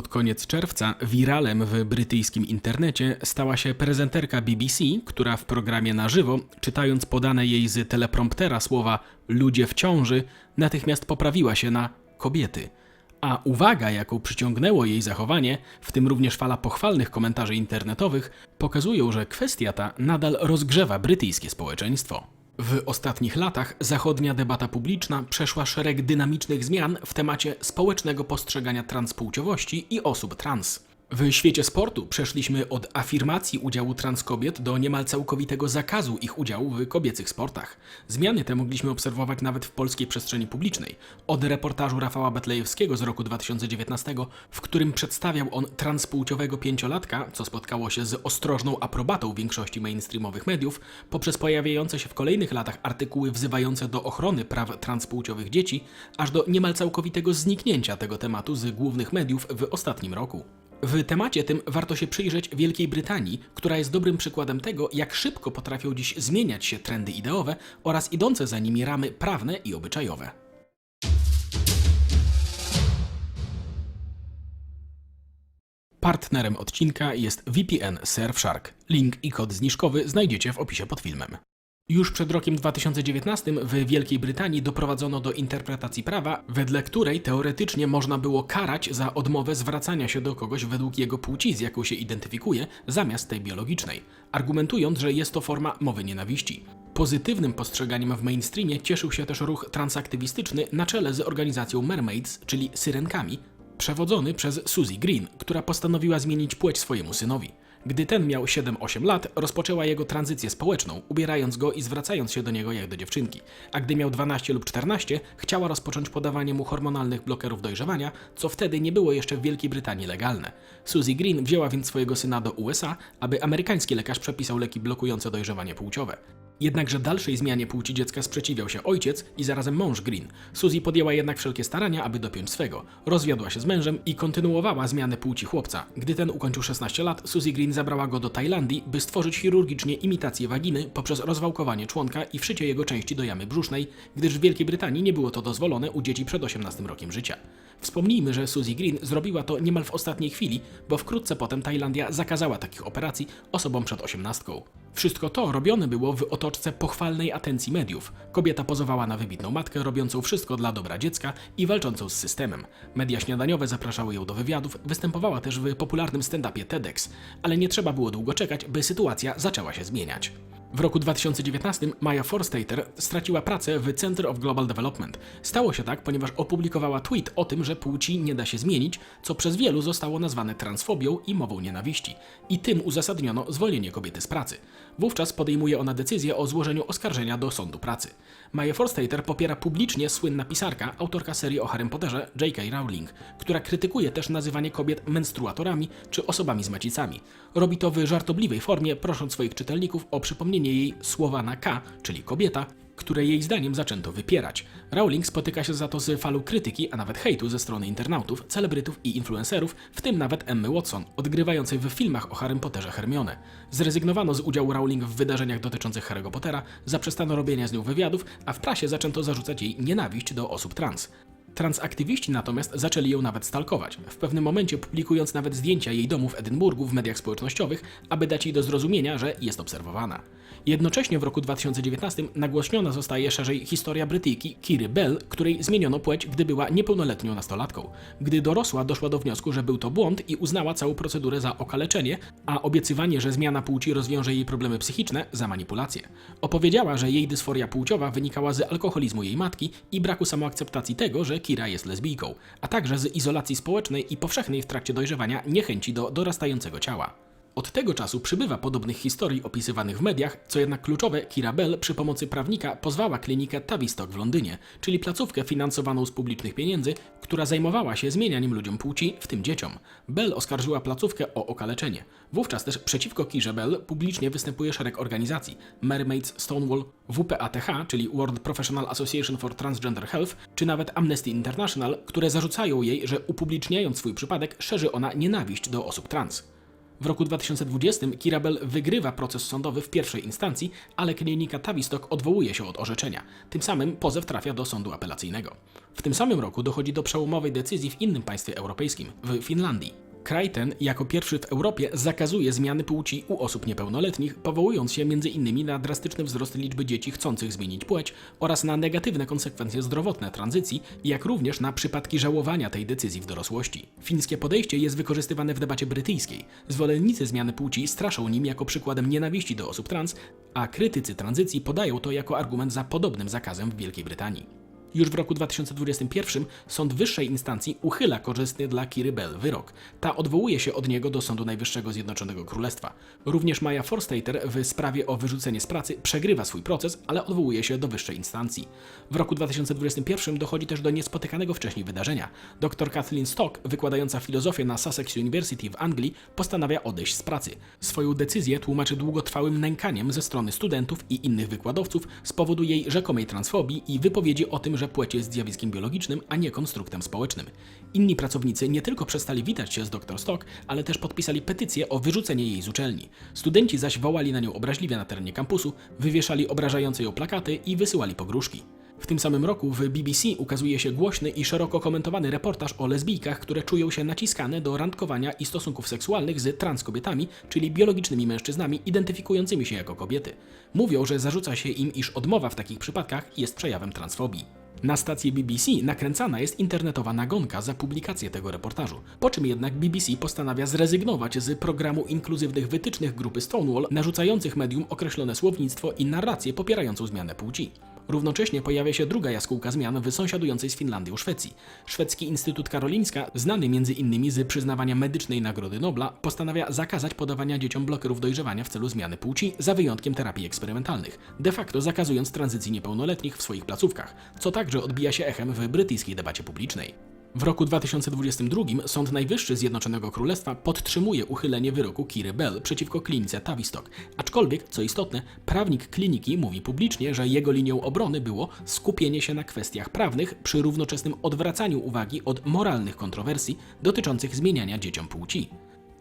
Pod koniec czerwca wiralem w brytyjskim internecie stała się prezenterka BBC, która w programie na żywo, czytając podane jej z telepromptera słowa ludzie w ciąży, natychmiast poprawiła się na kobiety. A uwaga, jaką przyciągnęło jej zachowanie, w tym również fala pochwalnych komentarzy internetowych, pokazują, że kwestia ta nadal rozgrzewa brytyjskie społeczeństwo. W ostatnich latach zachodnia debata publiczna przeszła szereg dynamicznych zmian w temacie społecznego postrzegania transpłciowości i osób trans. W świecie sportu przeszliśmy od afirmacji udziału transkobiet do niemal całkowitego zakazu ich udziału w kobiecych sportach. Zmiany te mogliśmy obserwować nawet w polskiej przestrzeni publicznej. Od reportażu Rafała Betlejewskiego z roku 2019, w którym przedstawiał on transpłciowego pięciolatka, co spotkało się z ostrożną aprobatą większości mainstreamowych mediów, poprzez pojawiające się w kolejnych latach artykuły wzywające do ochrony praw transpłciowych dzieci, aż do niemal całkowitego zniknięcia tego tematu z głównych mediów w ostatnim roku. W temacie tym warto się przyjrzeć Wielkiej Brytanii, która jest dobrym przykładem tego, jak szybko potrafią dziś zmieniać się trendy ideowe oraz idące za nimi ramy prawne i obyczajowe. Partnerem odcinka jest VPN Surfshark. Link i kod zniżkowy znajdziecie w opisie pod filmem. Już przed rokiem 2019 w Wielkiej Brytanii doprowadzono do interpretacji prawa, wedle której teoretycznie można było karać za odmowę zwracania się do kogoś według jego płci, z jaką się identyfikuje, zamiast tej biologicznej, argumentując, że jest to forma mowy nienawiści. Pozytywnym postrzeganiem w mainstreamie cieszył się też ruch transaktywistyczny na czele z organizacją Mermaids, czyli Syrenkami, przewodzony przez Suzy Green, która postanowiła zmienić płeć swojemu synowi. Gdy ten miał 7-8 lat, rozpoczęła jego tranzycję społeczną, ubierając go i zwracając się do niego jak do dziewczynki. A gdy miał 12 lub 14, chciała rozpocząć podawanie mu hormonalnych blokerów dojrzewania, co wtedy nie było jeszcze w Wielkiej Brytanii legalne. Suzy Green wzięła więc swojego syna do USA, aby amerykański lekarz przepisał leki blokujące dojrzewanie płciowe. Jednakże dalszej zmianie płci dziecka sprzeciwiał się ojciec i zarazem mąż Green. Suzy podjęła jednak wszelkie starania, aby dopiąć swego. Rozwiodła się z mężem i kontynuowała zmianę płci chłopca. Gdy ten ukończył 16 lat, Suzy Green zabrała go do Tajlandii, by stworzyć chirurgicznie imitację waginy poprzez rozwałkowanie członka i wszycie jego części do jamy brzusznej, gdyż w Wielkiej Brytanii nie było to dozwolone u dzieci przed 18 rokiem życia. Wspomnijmy, że Suzy Green zrobiła to niemal w ostatniej chwili, bo wkrótce potem Tajlandia zakazała takich operacji osobom przed 18. Wszystko to robione było w otoczce pochwalnej atencji mediów. Kobieta pozowała na wybitną matkę, robiącą wszystko dla dobra dziecka i walczącą z systemem. Media śniadaniowe zapraszały ją do wywiadów, występowała też w popularnym stand-upie TEDx, ale nie trzeba było długo czekać, by sytuacja zaczęła się zmieniać. W roku 2019 Maya Forstater straciła pracę w Center of Global Development. Stało się tak, ponieważ opublikowała tweet o tym, że płci nie da się zmienić, co przez wielu zostało nazwane transfobią i mową nienawiści. I tym uzasadniono zwolnienie kobiety z pracy. Wówczas podejmuje ona decyzję o złożeniu oskarżenia do sądu pracy. Maya Forstater popiera publicznie słynna pisarka, autorka serii o Harrym Potterze, J.K. Rowling, która krytykuje też nazywanie kobiet menstruatorami czy osobami z macicami. Robi to w żartobliwej formie, prosząc swoich czytelników o przypomnienie jej słowa na K, czyli kobieta, które jej zdaniem zaczęto wypierać. Rowling spotyka się za to z falą krytyki, a nawet hejtu ze strony internautów, celebrytów i influencerów, w tym nawet Emmy Watson, odgrywającej w filmach o Harrym Potterze Hermione. Zrezygnowano z udziału Rowling w wydarzeniach dotyczących Harry'ego Pottera, zaprzestano robienia z nią wywiadów, a w prasie zaczęto zarzucać jej nienawiść do osób trans. Transaktywiści natomiast zaczęli ją nawet stalkować, w pewnym momencie publikując nawet zdjęcia jej domu w Edynburgu w mediach społecznościowych, aby dać jej do zrozumienia, że jest obserwowana. Jednocześnie w roku 2019 nagłośniona zostaje szerzej historia Brytyjki Kiry Bell, której zmieniono płeć, gdy była niepełnoletnią nastolatką. Gdy dorosła, doszła do wniosku, że był to błąd i uznała całą procedurę za okaleczenie, a obiecywanie, że zmiana płci rozwiąże jej problemy psychiczne, za manipulację. Opowiedziała, że jej dysforia płciowa wynikała z alkoholizmu jej matki i braku samoakceptacji tego, że Kira jest lesbijką, a także z izolacji społecznej i powszechnej w trakcie dojrzewania niechęci do dorastającego ciała. Od tego czasu przybywa podobnych historii opisywanych w mediach, co jednak kluczowe, Kira Bell przy pomocy prawnika pozwała klinikę Tavistock w Londynie, czyli placówkę finansowaną z publicznych pieniędzy, która zajmowała się zmienianiem ludziom płci, w tym dzieciom. Bell oskarżyła placówkę o okaleczenie. Wówczas też przeciwko Kirze Bell publicznie występuje szereg organizacji Mermaids, Stonewall, WPATH, czyli World Professional Association for Transgender Health, czy nawet Amnesty International, które zarzucają jej, że upubliczniając swój przypadek szerzy ona nienawiść do osób trans. W roku 2020 Kirabel wygrywa proces sądowy w pierwszej instancji, ale klinika Tavistock odwołuje się od orzeczenia. Tym samym pozew trafia do sądu apelacyjnego. W tym samym roku dochodzi do przełomowej decyzji w innym państwie europejskim, w Finlandii. Kraj ten jako pierwszy w Europie zakazuje zmiany płci u osób niepełnoletnich, powołując się m.in. na drastyczny wzrost liczby dzieci chcących zmienić płeć oraz na negatywne konsekwencje zdrowotne tranzycji, jak również na przypadki żałowania tej decyzji w dorosłości. Fińskie podejście jest wykorzystywane w debacie brytyjskiej. Zwolennicy zmiany płci straszą nim jako przykładem nienawiści do osób trans, a krytycy tranzycji podają to jako argument za podobnym zakazem w Wielkiej Brytanii. Już w roku 2021 sąd wyższej instancji uchyla korzystny dla Kiry Bell wyrok. Ta odwołuje się od niego do Sądu Najwyższego Zjednoczonego Królestwa. Również Maja Forstater w sprawie o wyrzucenie z pracy przegrywa swój proces, ale odwołuje się do wyższej instancji. W roku 2021 dochodzi też do niespotykanego wcześniej wydarzenia. Dr Kathleen Stock, wykładająca filozofię na Sussex University w Anglii, postanawia odejść z pracy. Swoją decyzję tłumaczy długotrwałym nękaniem ze strony studentów i innych wykładowców z powodu jej rzekomej transfobii i wypowiedzi o tym, że płeć jest zjawiskiem biologicznym, a nie konstruktem społecznym. Inni pracownicy nie tylko przestali witać się z dr Stock, ale też podpisali petycję o wyrzucenie jej z uczelni. Studenci zaś wołali na nią obraźliwie na terenie kampusu, wywieszali obrażające ją plakaty i wysyłali pogróżki. W tym samym roku w BBC ukazuje się głośny i szeroko komentowany reportaż o lesbijkach, które czują się naciskane do randkowania i stosunków seksualnych z transkobietami, czyli biologicznymi mężczyznami identyfikującymi się jako kobiety. Mówią, że zarzuca się im, iż odmowa w takich przypadkach jest przejawem transfobii. Na stacji BBC nakręcana jest internetowa nagonka za publikację tego reportażu, po czym jednak BBC postanawia zrezygnować z programu inkluzywnych wytycznych grupy Stonewall, narzucających medium określone słownictwo i narrację popierającą zmianę płci. Równocześnie pojawia się druga jaskółka zmian w sąsiadującej z Finlandią Szwecji. Szwedzki Instytut Karolińska, znany m.in. z przyznawania medycznej Nagrody Nobla, postanawia zakazać podawania dzieciom blokerów dojrzewania w celu zmiany płci, za wyjątkiem terapii eksperymentalnych, de facto zakazując tranzycji niepełnoletnich w swoich placówkach, co także odbija się echem w brytyjskiej debacie publicznej. W roku 2022 Sąd Najwyższy Zjednoczonego Królestwa podtrzymuje uchylenie wyroku Kiry Bell przeciwko klinice Tavistock. Aczkolwiek, co istotne, prawnik kliniki mówi publicznie, że jego linią obrony było skupienie się na kwestiach prawnych przy równoczesnym odwracaniu uwagi od moralnych kontrowersji dotyczących zmieniania dzieciom płci.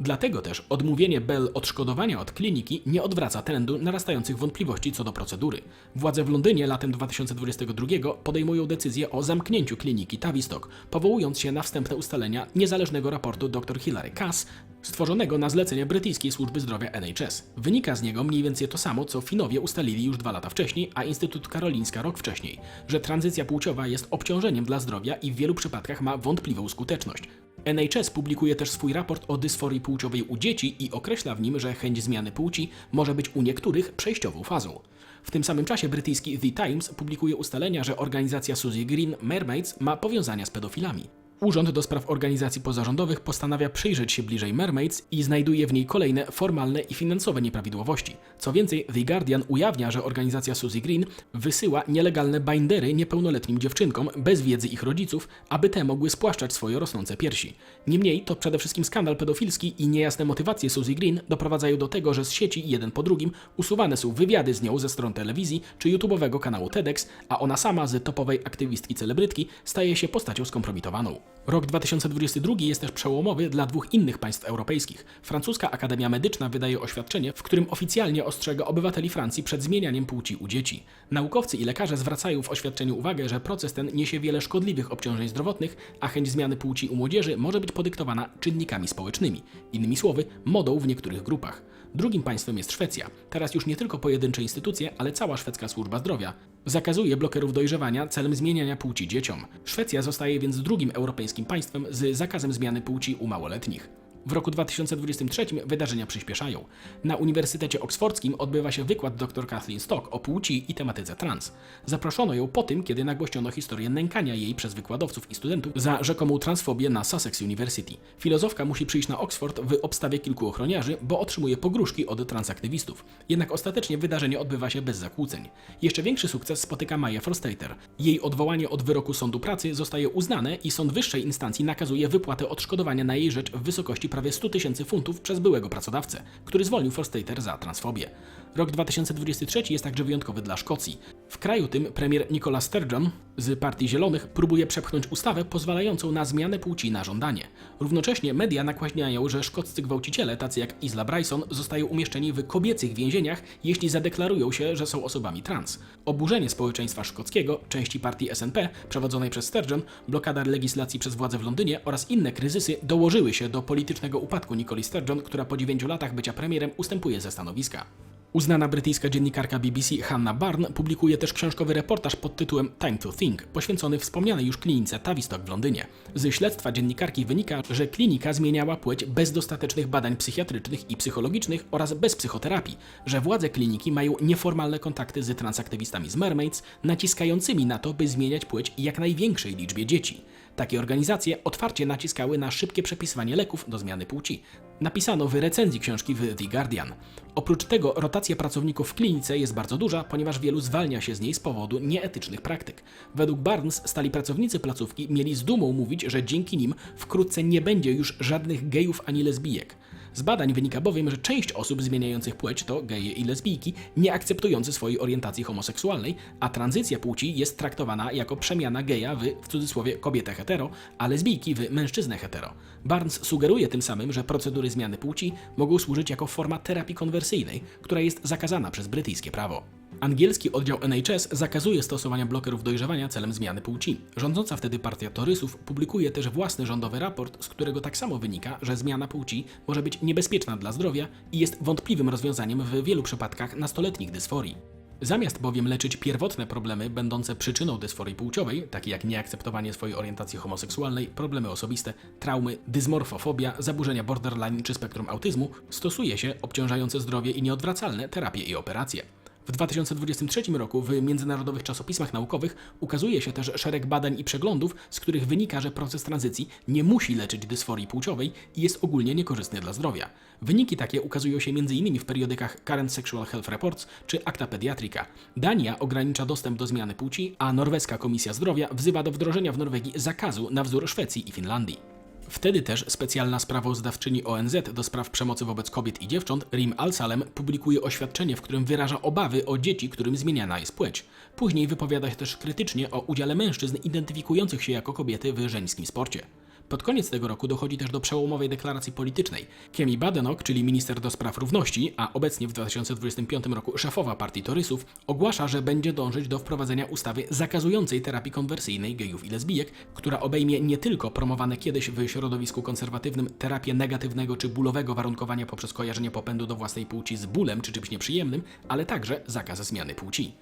Dlatego też odmówienie Bell odszkodowania od kliniki nie odwraca trendu narastających wątpliwości co do procedury. Władze w Londynie latem 2022 podejmują decyzję o zamknięciu kliniki Tavistock, powołując się na wstępne ustalenia niezależnego raportu dr Hilary Cass, stworzonego na zlecenie brytyjskiej służby zdrowia NHS. Wynika z niego mniej więcej to samo, co Finowie ustalili już dwa lata wcześniej, a Instytut Karolińska rok wcześniej, że tranzycja płciowa jest obciążeniem dla zdrowia i w wielu przypadkach ma wątpliwą skuteczność. NHS publikuje też swój raport o dysforii płciowej u dzieci i określa w nim, że chęć zmiany płci może być u niektórych przejściową fazą. W tym samym czasie brytyjski The Times publikuje ustalenia, że organizacja Suzy Green Mermaids ma powiązania z pedofilami. Urząd do Spraw Organizacji Pozarządowych postanawia przyjrzeć się bliżej Mermaids i znajduje w niej kolejne formalne i finansowe nieprawidłowości. Co więcej, The Guardian ujawnia, że organizacja Suzy Green wysyła nielegalne bindery niepełnoletnim dziewczynkom bez wiedzy ich rodziców, aby te mogły spłaszczać swoje rosnące piersi. Niemniej to przede wszystkim skandal pedofilski i niejasne motywacje Suzy Green doprowadzają do tego, że z sieci jeden po drugim usuwane są wywiady z nią ze stron telewizji czy YouTube'owego kanału TEDx, a ona sama z topowej aktywistki celebrytki staje się postacią skompromitowaną. Rok 2022 jest też przełomowy dla dwóch innych państw europejskich. Francuska Akademia Medyczna wydaje oświadczenie, w którym oficjalnie ostrzega obywateli Francji przed zmienianiem płci u dzieci. Naukowcy i lekarze zwracają w oświadczeniu uwagę, że proces ten niesie wiele szkodliwych obciążeń zdrowotnych, a chęć zmiany płci u młodzieży może być podyktowana czynnikami społecznymi. Innymi słowy, modą w niektórych grupach. Drugim państwem jest Szwecja. Teraz już nie tylko pojedyncze instytucje, ale cała szwedzka służba zdrowia zakazuje blokerów dojrzewania celem zmieniania płci dzieciom. Szwecja zostaje więc drugim europejskim państwem z zakazem zmiany płci u małoletnich. W roku 2023 wydarzenia przyspieszają. Na Uniwersytecie Oksfordzkim odbywa się wykład dr Kathleen Stock o płci i tematyce trans. Zaproszono ją po tym, kiedy nagłośniono historię nękania jej przez wykładowców i studentów za rzekomą transfobię na Sussex University. Filozofka musi przyjść na Oxford w obstawie kilku ochroniarzy, bo otrzymuje pogróżki od transaktywistów. Jednak ostatecznie wydarzenie odbywa się bez zakłóceń. Jeszcze większy sukces spotyka Maja Forstater. Jej odwołanie od wyroku sądu pracy zostaje uznane i sąd wyższej instancji nakazuje wypłatę odszkodowania na jej rzecz w wysokości prawie 100 tysięcy funtów przez byłego pracodawcę, który zwolnił Forstater za transfobię. Rok 2023 jest także wyjątkowy dla Szkocji. W kraju tym premier Nicola Sturgeon z Partii Zielonych próbuje przepchnąć ustawę pozwalającą na zmianę płci na żądanie. Równocześnie media nakłaśniają, że szkoccy gwałciciele, tacy jak Isla Bryson, zostają umieszczeni w kobiecych więzieniach, jeśli zadeklarują się, że są osobami trans. Oburzenie społeczeństwa szkockiego, części partii SNP, przewodzonej przez Sturgeon, blokada legislacji przez władze w Londynie oraz inne kryzysy dołożyły się do politycznego upadku Nicoli Sturgeon, która po 9 latach bycia premierem ustępuje ze stanowiska. Uznana brytyjska dziennikarka BBC Hannah Barn publikuje też książkowy reportaż pod tytułem Time to Think, poświęcony wspomnianej już klinice Tavistock w Londynie. Z śledztwa dziennikarki wynika, że klinika zmieniała płeć bez dostatecznych badań psychiatrycznych i psychologicznych oraz bez psychoterapii, że władze kliniki mają nieformalne kontakty z transaktywistami z Mermaids, naciskającymi na to, by zmieniać płeć jak największej liczbie dzieci. Takie organizacje otwarcie naciskały na szybkie przepisywanie leków do zmiany płci. Napisano w recenzji książki w The Guardian. Oprócz tego rotacja pracowników w klinice jest bardzo duża, ponieważ wielu zwalnia się z niej z powodu nieetycznych praktyk. Według Barnes stali pracownicy placówki mieli z dumą mówić, że dzięki nim wkrótce nie będzie już żadnych gejów ani lesbijek. Z badań wynika bowiem, że część osób zmieniających płeć to geje i lesbijki, nie akceptujące swojej orientacji homoseksualnej, a tranzycja płci jest traktowana jako przemiana geja w, w cudzysłowie, kobietę hetero, a lesbijki w mężczyznę hetero. Barnes sugeruje tym samym, że procedury zmiany płci mogą służyć jako forma terapii konwersyjnej, która jest zakazana przez brytyjskie prawo. Angielski oddział NHS zakazuje stosowania blokerów dojrzewania celem zmiany płci. Rządząca wtedy partia Torysów publikuje też własny rządowy raport, z którego tak samo wynika, że zmiana płci może być niebezpieczna dla zdrowia i jest wątpliwym rozwiązaniem w wielu przypadkach nastoletnich dysforii. Zamiast bowiem leczyć pierwotne problemy będące przyczyną dysforii płciowej, takie jak nieakceptowanie swojej orientacji homoseksualnej, problemy osobiste, traumy, dysmorfofobia, zaburzenia borderline czy spektrum autyzmu, stosuje się obciążające zdrowie i nieodwracalne terapie i operacje. W 2023 roku w międzynarodowych czasopismach naukowych ukazuje się też szereg badań i przeglądów, z których wynika, że proces tranzycji nie musi leczyć dysforii płciowej i jest ogólnie niekorzystny dla zdrowia. Wyniki takie ukazują się m.in. w periodykach Current Sexual Health Reports czy Acta Pediatrica. Dania ogranicza dostęp do zmiany płci, a norweska Komisja Zdrowia wzywa do wdrożenia w Norwegii zakazu na wzór Szwecji i Finlandii. Wtedy też specjalna sprawozdawczyni ONZ do spraw przemocy wobec kobiet i dziewcząt, Rim Al-Salem, publikuje oświadczenie, w którym wyraża obawy o dzieci, którym zmieniana jest płeć. Później wypowiada się też krytycznie o udziale mężczyzn identyfikujących się jako kobiety w żeńskim sporcie. Pod koniec tego roku dochodzi też do przełomowej deklaracji politycznej. Kemi Badenoch, czyli minister do spraw równości, a obecnie w 2025 roku szefowa partii Torysów, ogłasza, że będzie dążyć do wprowadzenia ustawy zakazującej terapii konwersyjnej gejów i lesbijek, która obejmie nie tylko promowane kiedyś w środowisku konserwatywnym terapię negatywnego czy bólowego warunkowania poprzez kojarzenie popędu do własnej płci z bólem czy czymś nieprzyjemnym, ale także zakaz zmiany płci.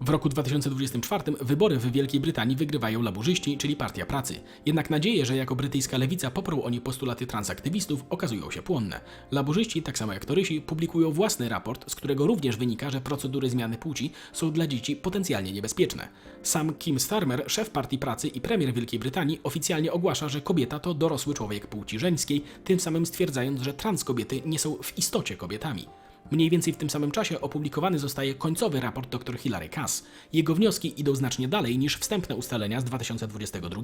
W roku 2024 wybory w Wielkiej Brytanii wygrywają laburzyści, czyli Partia Pracy. Jednak nadzieje, że jako brytyjska lewica poprą oni postulaty transaktywistów, okazują się płonne. Laburzyści, tak samo jak torysi, publikują własny raport, z którego również wynika, że procedury zmiany płci są dla dzieci potencjalnie niebezpieczne. Sam Kim Starmer, szef Partii Pracy i premier Wielkiej Brytanii, oficjalnie ogłasza, że kobieta to dorosły człowiek płci żeńskiej, tym samym stwierdzając, że trans kobiety nie są w istocie kobietami. Mniej więcej w tym samym czasie opublikowany zostaje końcowy raport dr Hilary Cass. Jego wnioski idą znacznie dalej niż wstępne ustalenia z 2022,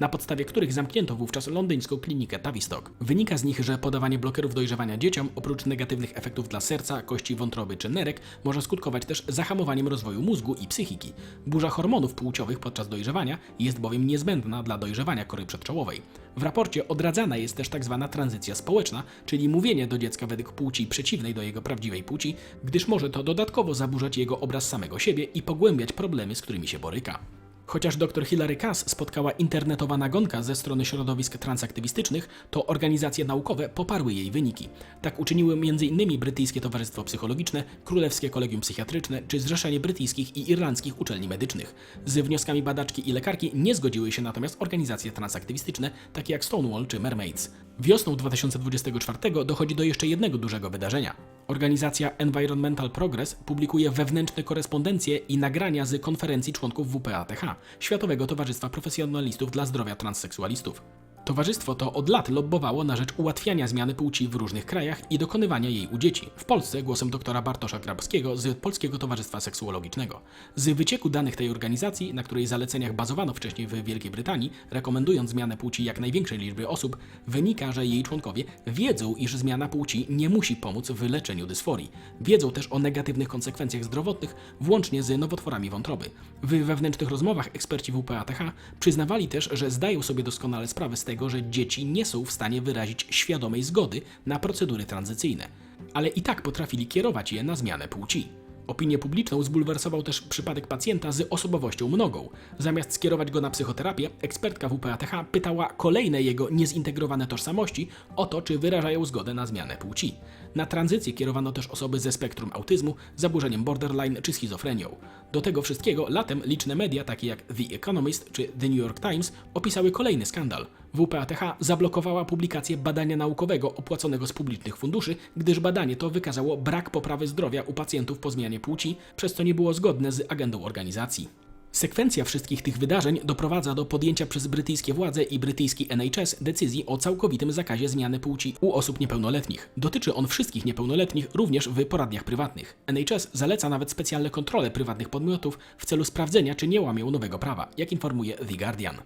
na podstawie których zamknięto wówczas londyńską klinikę Tavistock. Wynika z nich, że podawanie blokerów dojrzewania dzieciom, oprócz negatywnych efektów dla serca, kości wątroby czy nerek, może skutkować też zahamowaniem rozwoju mózgu i psychiki. Burza hormonów płciowych podczas dojrzewania jest bowiem niezbędna dla dojrzewania kory przedczołowej. W raporcie odradzana jest też tak zwana tranzycja społeczna, czyli mówienie do dziecka według płci przeciwnej do jego prawdziwej płci, gdyż może to dodatkowo zaburzać jego obraz samego siebie i pogłębiać problemy, z którymi się boryka. Chociaż dr Hilary Cass spotkała internetowa nagonka ze strony środowisk transaktywistycznych, to organizacje naukowe poparły jej wyniki. Tak uczyniły m.in. Brytyjskie Towarzystwo Psychologiczne, Królewskie Kolegium Psychiatryczne czy Zrzeszenie Brytyjskich i Irlandzkich Uczelni Medycznych. Z wnioskami badaczki i lekarki nie zgodziły się natomiast organizacje transaktywistyczne, takie jak Stonewall czy Mermaids. Wiosną 2024 dochodzi do jeszcze jednego dużego wydarzenia. Organizacja Environmental Progress publikuje wewnętrzne korespondencje i nagrania z konferencji członków WPATH, Światowego Towarzystwa Profesjonalistów dla Zdrowia Transseksualistów. Towarzystwo to od lat lobbowało na rzecz ułatwiania zmiany płci w różnych krajach i dokonywania jej u dzieci. W Polsce głosem doktora Bartosza Grabowskiego z Polskiego Towarzystwa Seksuologicznego. Z wycieku danych tej organizacji, na której zaleceniach bazowano wcześniej w Wielkiej Brytanii, rekomendując zmianę płci jak największej liczby osób, wynika, że jej członkowie wiedzą, iż zmiana płci nie musi pomóc w leczeniu dysforii. Wiedzą też o negatywnych konsekwencjach zdrowotnych, włącznie z nowotworami wątroby. W wewnętrznych rozmowach eksperci WPATH przyznawali też, że zdają sobie doskonale sprawę z tego, że dzieci nie są w stanie wyrazić świadomej zgody na procedury tranzycyjne, ale i tak potrafili kierować je na zmianę płci. Opinię publiczną zbulwersował też przypadek pacjenta z osobowością mnogą. Zamiast skierować go na psychoterapię, ekspertka WPATH pytała kolejne jego niezintegrowane tożsamości o to, czy wyrażają zgodę na zmianę płci. Na tranzycję kierowano też osoby ze spektrum autyzmu, zaburzeniem borderline czy schizofrenią. Do tego wszystkiego latem liczne media, takie jak The Economist czy The New York Times, opisały kolejny skandal. WPATH zablokowała publikację badania naukowego opłaconego z publicznych funduszy, gdyż badanie to wykazało brak poprawy zdrowia u pacjentów po zmianie płci, przez co nie było zgodne z agendą organizacji. Sekwencja wszystkich tych wydarzeń doprowadza do podjęcia przez brytyjskie władze i brytyjski NHS decyzji o całkowitym zakazie zmiany płci u osób niepełnoletnich. Dotyczy on wszystkich niepełnoletnich, również w poradniach prywatnych. NHS zaleca nawet specjalne kontrole prywatnych podmiotów w celu sprawdzenia, czy nie łamią nowego prawa, jak informuje The Guardian.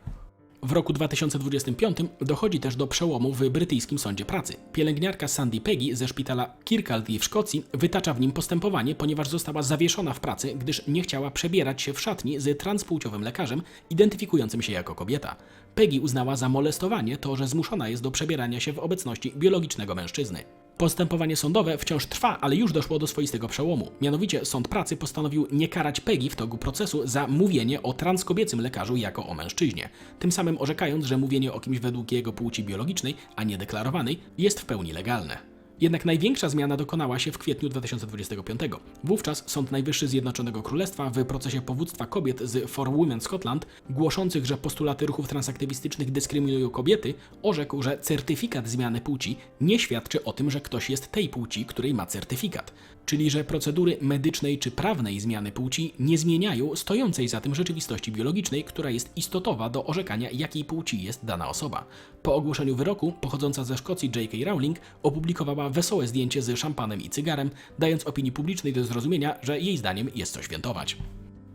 W roku 2025 dochodzi też do przełomu w brytyjskim sądzie pracy. Pielęgniarka Sandy Peggy ze szpitala Kirkcaldy w Szkocji wytacza w nim postępowanie, ponieważ została zawieszona w pracy, gdyż nie chciała przebierać się w szatni z transpłciowym lekarzem identyfikującym się jako kobieta. Peggy uznała za molestowanie to, że zmuszona jest do przebierania się w obecności biologicznego mężczyzny. Postępowanie sądowe wciąż trwa, ale już doszło do swoistego przełomu. Mianowicie Sąd Pracy postanowił nie karać Peggy w toku procesu za mówienie o transkobiecym lekarzu jako o mężczyźnie, tym samym orzekając, że mówienie o kimś według jego płci biologicznej, a nie deklarowanej, jest w pełni legalne. Jednak największa zmiana dokonała się w kwietniu 2025. Wówczas Sąd Najwyższy Zjednoczonego Królestwa w procesie powództwa kobiet z For Women Scotland, głoszących, że postulaty ruchów transaktywistycznych dyskryminują kobiety, orzekł, że certyfikat zmiany płci nie świadczy o tym, że ktoś jest tej płci, której ma certyfikat. Czyli, że procedury medycznej czy prawnej zmiany płci nie zmieniają stojącej za tym rzeczywistości biologicznej, która jest istotowa do orzekania, jakiej płci jest dana osoba. Po ogłoszeniu wyroku, pochodząca ze Szkocji J.K. Rowling opublikowała wesołe zdjęcie z szampanem i cygarem, dając opinii publicznej do zrozumienia, że jej zdaniem jest co świętować.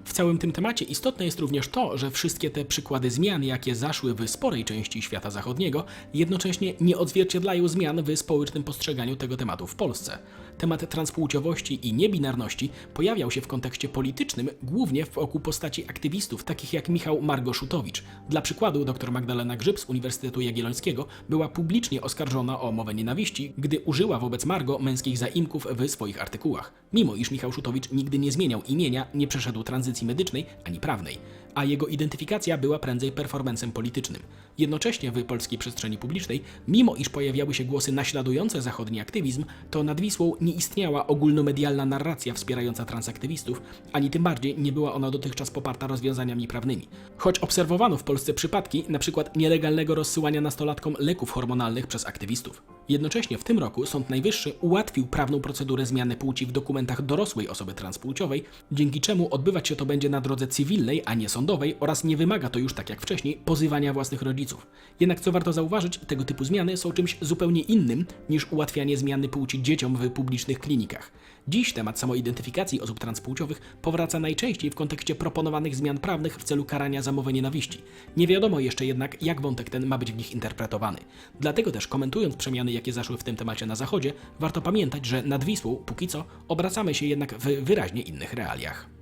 W całym tym temacie istotne jest również to, że wszystkie te przykłady zmian, jakie zaszły w sporej części świata zachodniego, jednocześnie nie odzwierciedlają zmian w społecznym postrzeganiu tego tematu w Polsce. Temat transpłciowości i niebinarności pojawiał się w kontekście politycznym głównie wokół postaci aktywistów takich jak Michał Margoszutowicz. Dla przykładu dr Magdalena Grzyb z Uniwersytetu Jagiellońskiego była publicznie oskarżona o mowę nienawiści, gdy użyła wobec Margo męskich zaimków w swoich artykułach. Mimo iż Michał Szutowicz nigdy nie zmieniał imienia, nie przeszedł tranzycji medycznej ani prawnej, a jego identyfikacja była prędzej performancem politycznym. Jednocześnie w polskiej przestrzeni publicznej, mimo iż pojawiały się głosy naśladujące zachodni aktywizm, to nad Wisłą nie istniała ogólnomedialna narracja wspierająca transaktywistów, ani tym bardziej nie była ona dotychczas poparta rozwiązaniami prawnymi. Choć obserwowano w Polsce przypadki np. nielegalnego rozsyłania nastolatkom leków hormonalnych przez aktywistów. Jednocześnie w tym roku Sąd Najwyższy ułatwił prawną procedurę zmiany płci w dokumentach dorosłej osoby transpłciowej, dzięki czemu odbywać się to będzie na drodze cywilnej, a nie sądowej oraz nie wymaga to już tak jak wcześniej pozywania własnych rodziców. Jednak co warto zauważyć, tego typu zmiany są czymś zupełnie innym niż ułatwianie zmiany płci dzieciom w publicznych klinikach. Dziś temat samoidentyfikacji osób transpłciowych powraca najczęściej w kontekście proponowanych zmian prawnych w celu karania za mowę nienawiści. Nie wiadomo jeszcze jednak, jak wątek ten ma być w nich interpretowany. Dlatego też komentując przemiany, jakie zaszły w tym temacie na Zachodzie, warto pamiętać, że nad Wisłą, póki co, obracamy się jednak w wyraźnie innych realiach.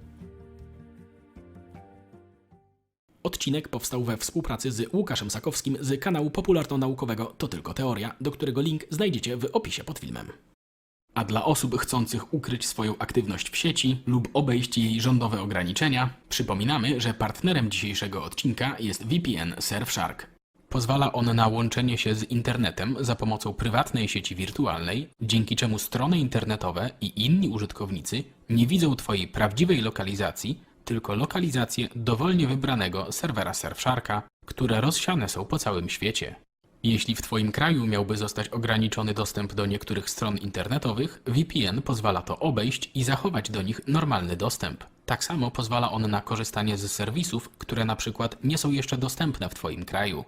Odcinek powstał we współpracy z Łukaszem Sakowskim z kanału popularno-naukowego To Tylko Teoria, do którego link znajdziecie w opisie pod filmem. A dla osób chcących ukryć swoją aktywność w sieci lub obejść jej rządowe ograniczenia, przypominamy, że partnerem dzisiejszego odcinka jest VPN Surfshark. Pozwala on na łączenie się z internetem za pomocą prywatnej sieci wirtualnej, dzięki czemu strony internetowe i inni użytkownicy nie widzą Twojej prawdziwej lokalizacji, tylko lokalizację dowolnie wybranego serwera Surfsharka, które rozsiane są po całym świecie. Jeśli w Twoim kraju miałby zostać ograniczony dostęp do niektórych stron internetowych, VPN pozwala to obejść i zachować do nich normalny dostęp. Tak samo pozwala on na korzystanie z serwisów, które na przykład nie są jeszcze dostępne w Twoim kraju.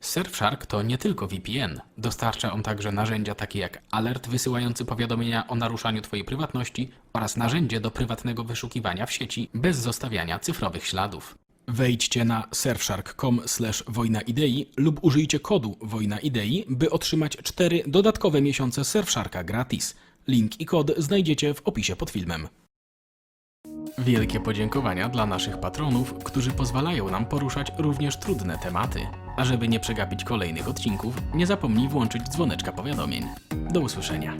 Surfshark to nie tylko VPN. Dostarcza on także narzędzia takie jak alert wysyłający powiadomienia o naruszaniu Twojej prywatności oraz narzędzie do prywatnego wyszukiwania w sieci bez zostawiania cyfrowych śladów. Wejdźcie na surfshark.com wojna idei lub użyjcie kodu wojna idei, by otrzymać 4 dodatkowe miesiące Surfsharka gratis. Link i kod znajdziecie w opisie pod filmem. Wielkie podziękowania dla naszych patronów, którzy pozwalają nam poruszać również trudne tematy. A żeby nie przegapić kolejnych odcinków, nie zapomnij włączyć dzwoneczka powiadomień. Do usłyszenia.